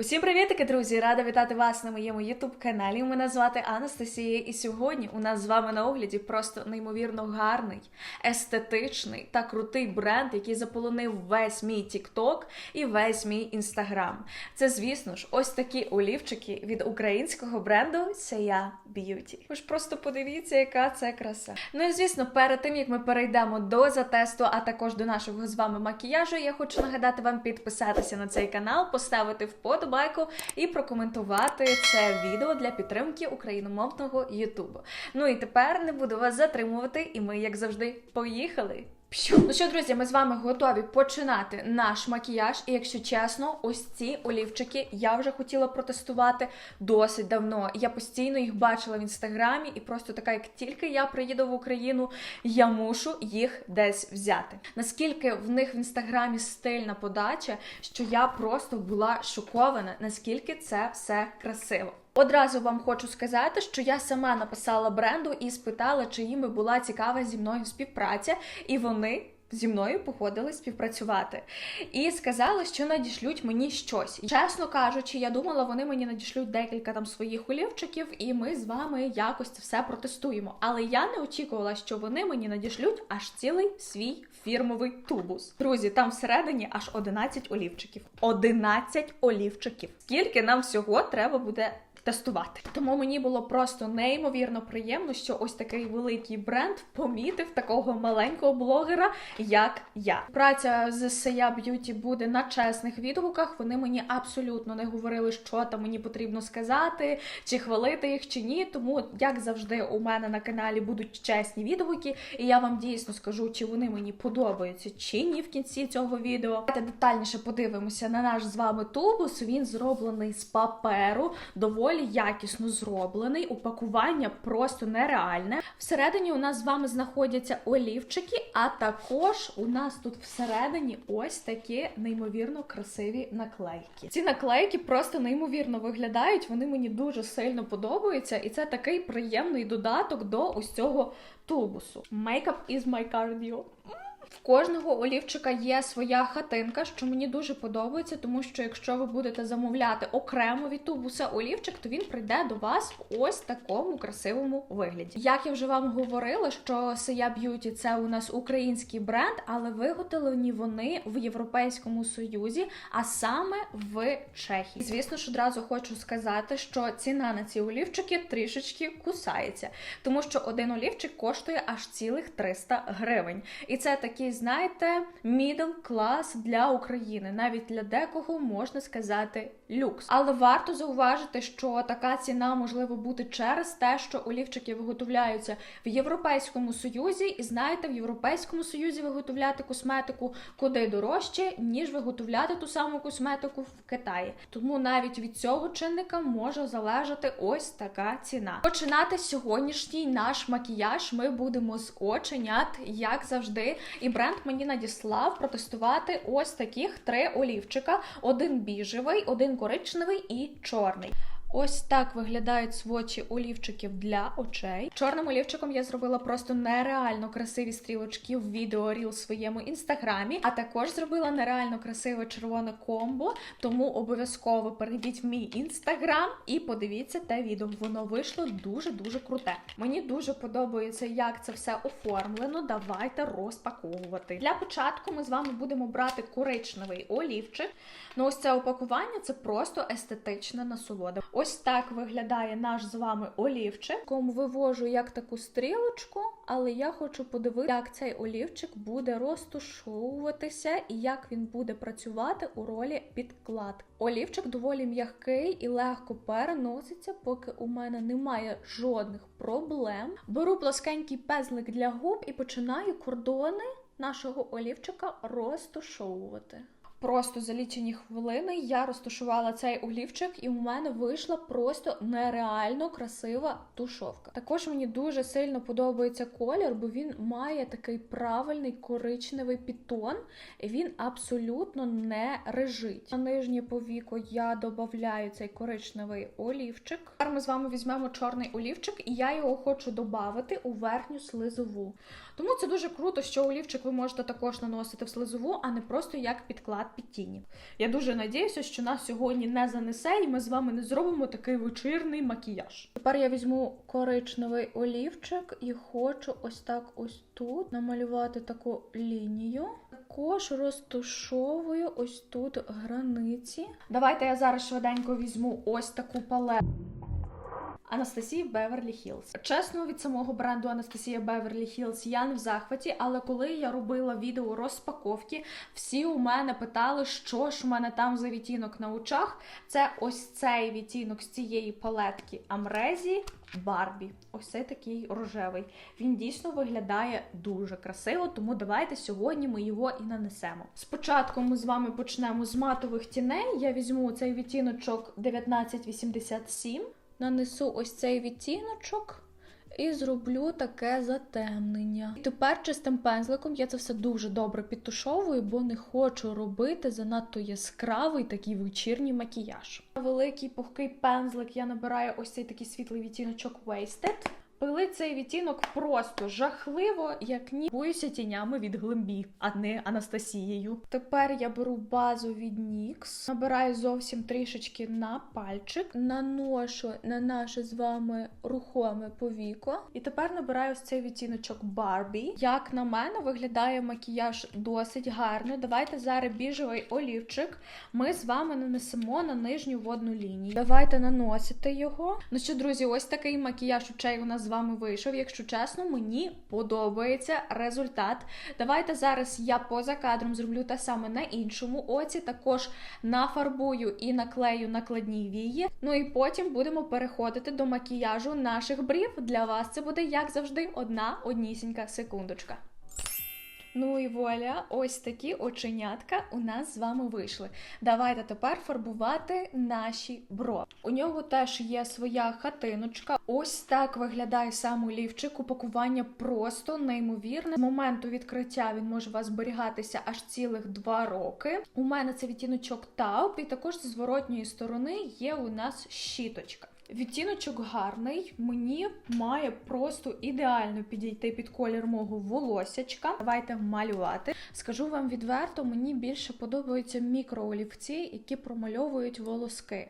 Усім привітики, друзі! Рада вітати вас на моєму youtube каналі. Мене звати Анастасія, і сьогодні у нас з вами на огляді просто неймовірно гарний, естетичний та крутий бренд, який заполонив весь мій TikTok і весь мій Instagram. Це, звісно ж, ось такі олівчики від українського бренду Сея Beauty. Ви ж просто подивіться, яка це краса. Ну і звісно, перед тим як ми перейдемо до затесту, а також до нашого з вами макіяжу, я хочу нагадати вам підписатися на цей канал, поставити вподобайку і прокоментувати це відео для підтримки україномовного Ютубу. Ну і тепер не буду вас затримувати, і ми, як завжди, поїхали. Ну що, друзі, ми з вами готові починати наш макіяж. І якщо чесно, ось ці олівчики я вже хотіла протестувати досить давно. Я постійно їх бачила в інстаграмі, і просто така, як тільки я приїду в Україну, я мушу їх десь взяти. Наскільки в них в інстаграмі стильна подача, що я просто була шокована, наскільки це все красиво. Одразу вам хочу сказати, що я сама написала бренду і спитала, чи їм була цікава зі мною співпраця, і вони. Зі мною погодили співпрацювати і сказали, що надішлють мені щось. Чесно кажучи, я думала, вони мені надішлють декілька там своїх олівчиків, і ми з вами якось це все протестуємо. Але я не очікувала, що вони мені надішлють аж цілий свій фірмовий тубус. Друзі, там всередині аж 11 олівчиків. 11 олівчиків. Скільки нам всього треба буде тестувати. Тому мені було просто неймовірно приємно, що ось такий великий бренд помітив такого маленького блогера, як я. Праця з Сея Б'юті буде на чесних відгуках. Вони мені абсолютно не говорили, що там мені потрібно сказати, чи хвалити їх, чи ні. Тому, як завжди, у мене на каналі будуть чесні відгуки, і я вам дійсно скажу, чи вони мені подобаються, чи ні в кінці цього відео. Давайте детальніше подивимося на наш з вами тубус. Він зроблений з паперу, доволі якісно зроблений. Упакування просто нереальне. Всередині у нас з вами знаходяться олівчики, а також у нас тут всередині ось такі неймовірно красиві наклейки. Ці наклейки просто неймовірно виглядають. Вони мені дуже сильно подобаються, і це такий приємний додаток до ось цього тубусу. Makeup is my cardio. В кожного олівчика є своя хатинка, що мені дуже подобається, тому що якщо ви будете замовляти окремо від тубуса олівчик, то він прийде до вас в ось такому красивому вигляді. Як я вже вам говорила, що Sia Beauty – це у нас український бренд, але виготовлені вони в Європейському Союзі, а саме в Чехії. Звісно ж, одразу хочу сказати, що ціна на ці олівчики трішечки кусається, тому що один олівчик коштує аж цілих 300 гривень. І це такий, знаєте, middle клас для України. Навіть для декого можна сказати люкс. Але варто зауважити, що така ціна можливо бути через те, що олівчики виготовляються в Європейському Союзі, і знаєте, в Європейському Союзі виготовляти косметику куди дорожче, ніж виготовляти ту саму косметику в Китаї. Тому навіть від цього чинника може залежати ось така ціна. Починати сьогоднішній наш макіяж ми будемо з оченят, як завжди. І бренд мені надіслав протестувати ось таких три олівчика: один біжевий, один коричневий і чорний. Ось так виглядають свочі олівчиків для очей. Чорним олівчиком я зробила просто нереально красиві стрілочки в відео ріл своєму інстаграмі, а також зробила нереально красиве червоне комбо. Тому обов'язково перейдіть в мій інстаграм і подивіться те відео. Воно вийшло дуже дуже круте. Мені дуже подобається, як це все оформлено. Давайте розпаковувати. Для початку ми з вами будемо брати коричневий олівчик. Ну, ось це опакування це просто естетична насолода. Ось так виглядає наш з вами олівчик. Кому вивожу як таку стрілочку, але я хочу подивитися, як цей олівчик буде розташовуватися і як він буде працювати у ролі підкладки. Олівчик доволі м'який і легко переноситься, поки у мене немає жодних проблем. Беру плоскенький пезлик для губ і починаю кордони нашого олівчика розташовувати. Просто за лічені хвилини я розташувала цей олівчик, і у мене вийшла просто нереально красива тушовка. Також мені дуже сильно подобається колір, бо він має такий правильний коричневий підтон, і він абсолютно не режить. На нижнє повіко я додаю цей коричневий олівчик. Тепер ми з вами візьмемо чорний олівчик, і я його хочу додати у верхню слизову. Тому це дуже круто, що олівчик ви можете також наносити в слизову, а не просто як підкладка під тіні. Я дуже надіюся, що нас сьогодні не занесе, і ми з вами не зробимо такий вечірний макіяж. Тепер я візьму коричневий олівчик і хочу ось так ось тут намалювати таку лінію. Також розтушовую ось тут границі. Давайте я зараз швиденько візьму ось таку палету. Анастасії Беверлі Хілз. Чесно, від самого бренду Анастасія Беверлі Хілз я не в захваті, але коли я робила відео розпаковки, всі у мене питали, що ж у мене там за відтінок на очах. Це ось цей відтінок з цієї палетки Амрезі Барбі. Ось цей такий рожевий. Він дійсно виглядає дуже красиво, тому давайте сьогодні ми його і нанесемо. Спочатку ми з вами почнемо з матових тіней. Я візьму цей відтіночок 1987 нанесу ось цей відтіночок і зроблю таке затемнення. І тепер чистим пензликом я це все дуже добре підтушовую, бо не хочу робити занадто яскравий такий вечірній макіяж. Великий пухкий пензлик я набираю ось цей такий світлий відтіночок Wasted. Пили цей відтінок просто жахливо, як ні боюся тінями від глимбі, а не Анастасією. Тепер я беру базу від NYX, набираю зовсім трішечки на пальчик, наношу на наше з вами рухоме повіко. І тепер набираю ось цей відтіночок Барбі. Як на мене, виглядає макіяж досить гарно. Давайте зараз біжевий олівчик. Ми з вами нанесемо на нижню водну лінію. Давайте наносити його. Ну що, друзі, ось такий макіяж очей у нас вами вийшов. Якщо чесно, мені подобається результат. Давайте зараз я поза кадром зроблю те саме на іншому оці. Також нафарбую і наклею накладні вії. Ну і потім будемо переходити до макіяжу наших брів. Для вас це буде, як завжди, одна однісінька секундочка. Ну і вуаля, ось такі оченятка у нас з вами вийшли. Давайте тепер фарбувати наші брови. У нього теж є своя хатиночка. Ось так виглядає сам олівчик. Упакування просто неймовірне. З моменту відкриття він може у вас зберігатися аж цілих два роки. У мене це відтіночок тауп, і також з зворотньої сторони є у нас щіточка. Відтіночок гарний, мені має просто ідеально підійти під колір мого волосячка. Давайте малювати. Скажу вам відверто, мені більше подобаються мікроолівці, які промальовують волоски.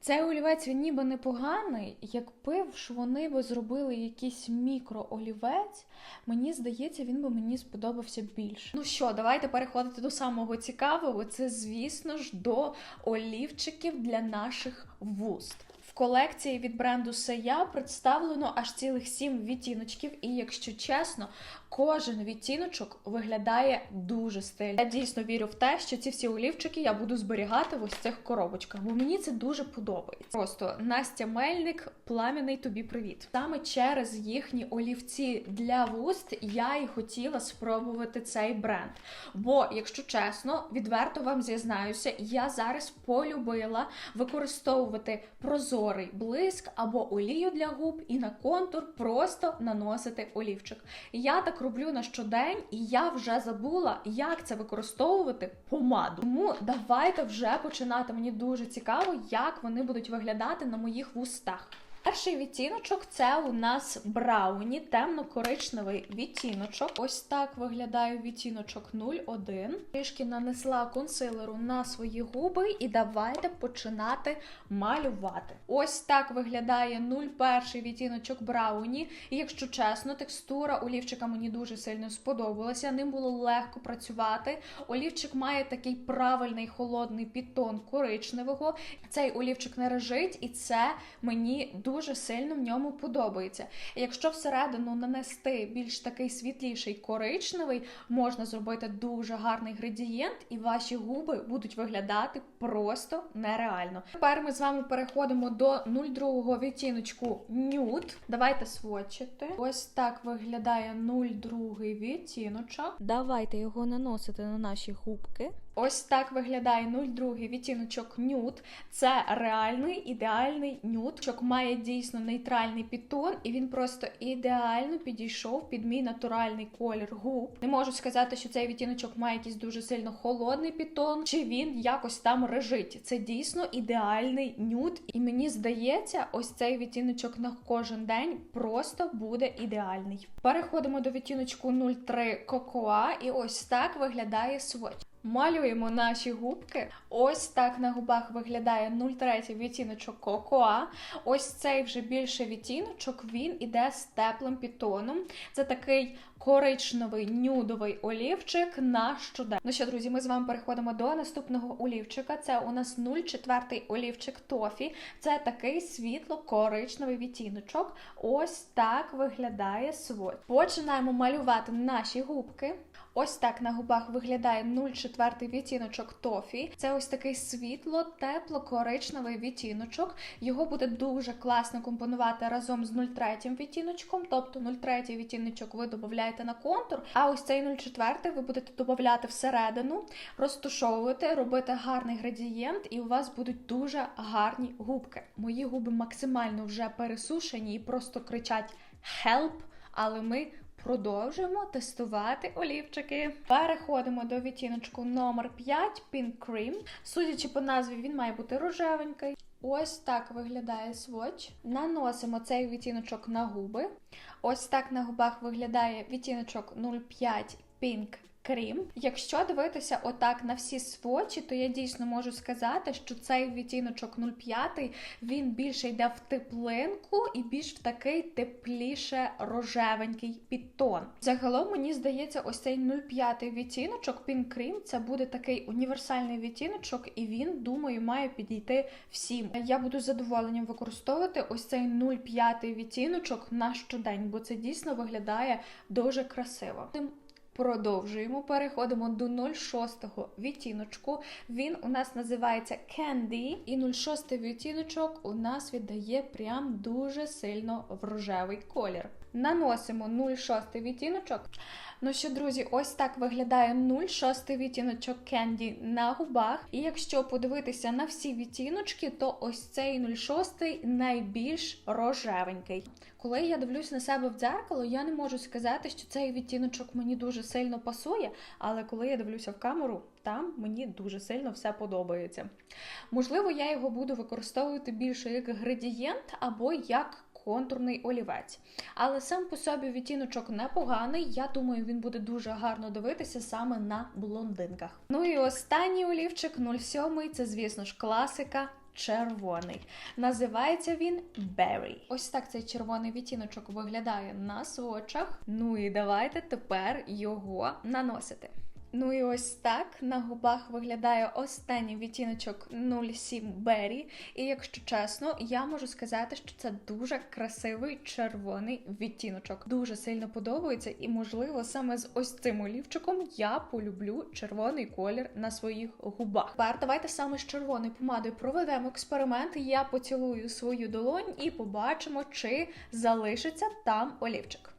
Цей олівець він ніби непоганий, якби ж вони би зробили якийсь мікроолівець, мені здається, він би мені сподобався більше. Ну що, давайте переходити до самого цікавого. Це, звісно ж, до олівчиків для наших вуст. Колекції від бренду Сея представлено аж цілих сім відтіночків, і якщо чесно, кожен відтіночок виглядає дуже стильно. Я дійсно вірю в те, що ці всі олівчики я буду зберігати в ось цих коробочках, бо мені це дуже подобається. Просто Настя Мельник, плам'яний тобі привіт. Саме через їхні олівці для вуст я і хотіла спробувати цей бренд. Бо, якщо чесно, відверто вам зізнаюся, я зараз полюбила використовувати прозорий блиск або олію для губ і на контур просто наносити олівчик. Я так роблю на щодень, і я вже забула, як це використовувати помаду. Тому давайте вже починати. Мені дуже цікаво, як вони будуть виглядати на моїх вустах. Перший відтіночок це у нас брауні, темно-коричневий відтіночок. Ось так виглядає відтіночок 01. Трішки нанесла консилеру на свої губи, і давайте починати малювати. Ось так виглядає 01 відтіночок брауні. І якщо чесно, текстура олівчика мені дуже сильно сподобалася. Ним було легко працювати. Олівчик має такий правильний холодний підтон коричневого. Цей олівчик не режить, і це мені дуже сильно в ньому подобається. Якщо всередину нанести більш такий світліший коричневий, можна зробити дуже гарний градієнт, і ваші губи будуть виглядати просто нереально. Тепер ми з вами переходимо до 02 відтіночку Nude. Давайте сводчити. Ось так виглядає 02 відтіночок. Давайте його наносити на наші губки. Ось так виглядає 02 відтіночок нюд. Це реальний ідеальний нюд, що має дійсно нейтральний підтон, і він просто ідеально підійшов під мій натуральний колір губ. Не можу сказати, що цей відтіночок має якийсь дуже сильно холодний підтон, чи він якось там режить. Це дійсно ідеальний нюд, і мені здається, ось цей відтіночок на кожен день просто буде ідеальний. Переходимо до відтіночку 03 Cocoa, і ось так виглядає сводч. Малюємо наші губки. Ось так на губах виглядає 0,3 відтіночок Кокоа. Ось цей вже більше відтіночок, він іде з теплим підтоном. Це такий коричневий нюдовий олівчик на щодень. Ну що, друзі, ми з вами переходимо до наступного олівчика. Це у нас 0,4 олівчик Тофі. Це такий світло-коричневий відтіночок. Ось так виглядає свой. Починаємо малювати наші губки. Ось так на губах виглядає 0,4 відтіночок тофі. Це ось такий світло, тепло, коричневий відтіночок. Його буде дуже класно компонувати разом з 0,3 відтіночком. Тобто 0,3 відтіночок ви додаєте на контур, а ось цей 0,4 ви будете додати всередину, розтушовувати, робити гарний градієнт, і у вас будуть дуже гарні губки. Мої губи максимально вже пересушені і просто кричать «Help!», але ми Продовжуємо тестувати олівчики. Переходимо до відтіночку номер 5 Pink Cream. Судячи по назві, він має бути рожевенький. Ось так виглядає сводч. Наносимо цей відтіночок на губи. Ось так на губах виглядає відтіночок 05 Pink Крім, якщо дивитися отак на всі свочі, то я дійсно можу сказати, що цей відтіночок 05 він більше йде в теплинку і більш в такий тепліше рожевенький підтон. Загалом мені здається, ось цей 05 відтіночок Pink Cream це буде такий універсальний відтіночок, і він, думаю, має підійти всім. Я буду задоволенням використовувати ось цей 05 відтіночок на щодень, бо це дійсно виглядає дуже красиво. Продовжуємо, переходимо до 06 відтіночку. Він у нас називається Candy. І 06 відтіночок у нас віддає прям дуже сильно в рожевий колір. Наносимо 06 відтіночок. Ну що, друзі, ось так виглядає 06 відтіночок Candy на губах. І якщо подивитися на всі відтіночки, то ось цей 06 найбільш рожевенький. Коли я дивлюсь на себе в дзеркало, я не можу сказати, що цей відтіночок мені дуже сильно пасує, але коли я дивлюся в камеру, там мені дуже сильно все подобається. Можливо, я його буду використовувати більше як градієнт або як контурний олівець. Але сам по собі відтіночок непоганий. Я думаю, він буде дуже гарно дивитися саме на блондинках. Ну і останній олівчик 07 це, звісно ж, класика. Червоний. Називається він Berry. Ось так цей червоний відтіночок виглядає на свочах. Ну і давайте тепер його наносити. Ну і ось так на губах виглядає останній відтіночок 07 Berry. І якщо чесно, я можу сказати, що це дуже красивий червоний відтіночок. Дуже сильно подобається, і, можливо, саме з ось цим олівчиком я полюблю червоний колір на своїх губах. Тепер давайте саме з червоною помадою проведемо експеримент. Я поцілую свою долонь і побачимо, чи залишиться там олівчик.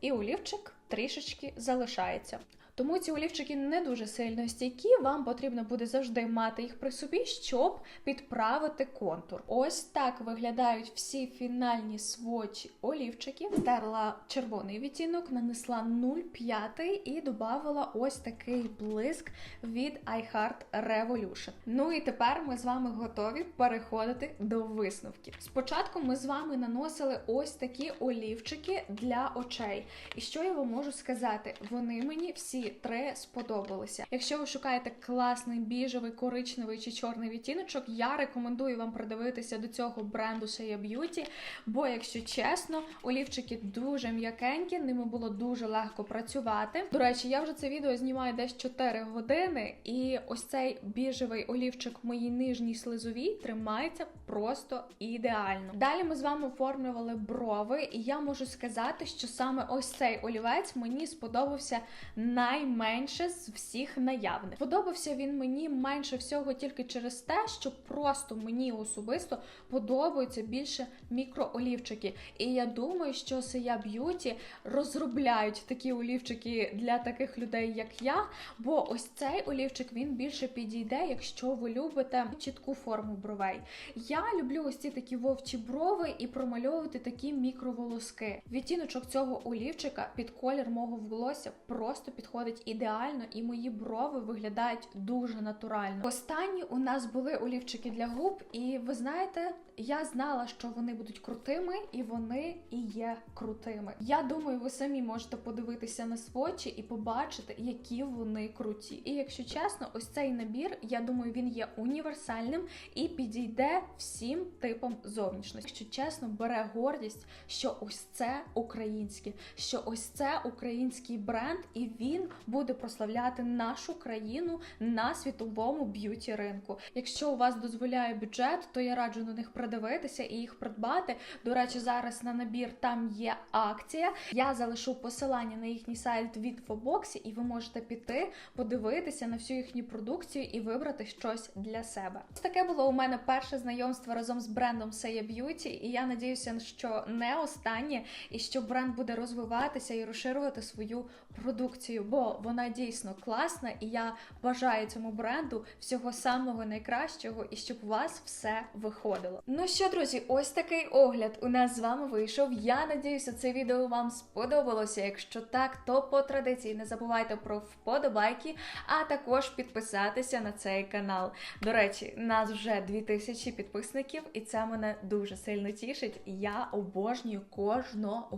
І олівчик трішечки залишається. Тому ці олівчики не дуже сильно стійкі, вам потрібно буде завжди мати їх при собі, щоб підправити контур. Ось так виглядають всі фінальні свочі олівчиків. Стерла червоний відтінок, нанесла 0,5 і додавала ось такий блиск від iHeart Revolution. Ну і тепер ми з вами готові переходити до висновків. Спочатку ми з вами наносили ось такі олівчики для очей. І що я вам можу сказати? Вони мені всі три сподобалися. Якщо ви шукаєте класний біжевий, коричневий чи чорний відтіночок, я рекомендую вам придивитися до цього бренду Shea Beauty, бо, якщо чесно, олівчики дуже м'якенькі, ними було дуже легко працювати. До речі, я вже це відео знімаю десь 4 години, і ось цей біжевий олівчик моїй нижній слизовій тримається просто ідеально. Далі ми з вами оформлювали брови, і я можу сказати, що саме ось цей олівець мені сподобався най найменше з всіх наявних. Подобався він мені менше всього тільки через те, що просто мені особисто подобаються більше мікроолівчики. І я думаю, що Sia Beauty розробляють такі олівчики для таких людей, як я. Бо ось цей олівчик він більше підійде, якщо ви любите чітку форму бровей. Я люблю ось ці такі вовчі брови і промальовувати такі мікроволоски. Відтіночок цього олівчика під колір мого волосся просто підходить ідеально, і мої брови виглядають дуже натурально. Останні у нас були олівчики для губ, і ви знаєте, я знала, що вони будуть крутими, і вони і є крутими. Я думаю, ви самі можете подивитися на свочі і побачити, які вони круті. І якщо чесно, ось цей набір, я думаю, він є універсальним і підійде всім типам зовнішності. Якщо чесно, бере гордість, що ось це українське, що ось це український бренд, і він буде прославляти нашу країну на світовому б'юті ринку. Якщо у вас дозволяє бюджет, то я раджу на них придивитися і їх придбати. До речі, зараз на набір там є акція. Я залишу посилання на їхній сайт в інфобоксі, і ви можете піти, подивитися на всю їхню продукцію і вибрати щось для себе. Таке було у мене перше знайомство разом з брендом Seya Beauty, і я надіюся, що не останнє, і що бренд буде розвиватися і розширювати свою продукцію, бо вона дійсно класна, і я бажаю цьому бренду всього самого найкращого і щоб у вас все виходило. Ну що, друзі, ось такий огляд у нас з вами вийшов. Я надіюся, це відео вам сподобалося. Якщо так, то по традиції не забувайте про вподобайки, а також підписатися на цей канал. До речі, нас вже 2000 підписників, і це мене дуже сильно тішить. Я обожнюю кожного.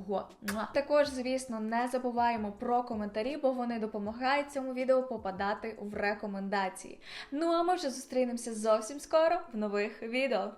Також, звісно, не забуваємо про коментарі, бо вони допомагають цьому відео попадати в рекомендації. Ну а ми вже зустрінемося зовсім скоро в нових відео.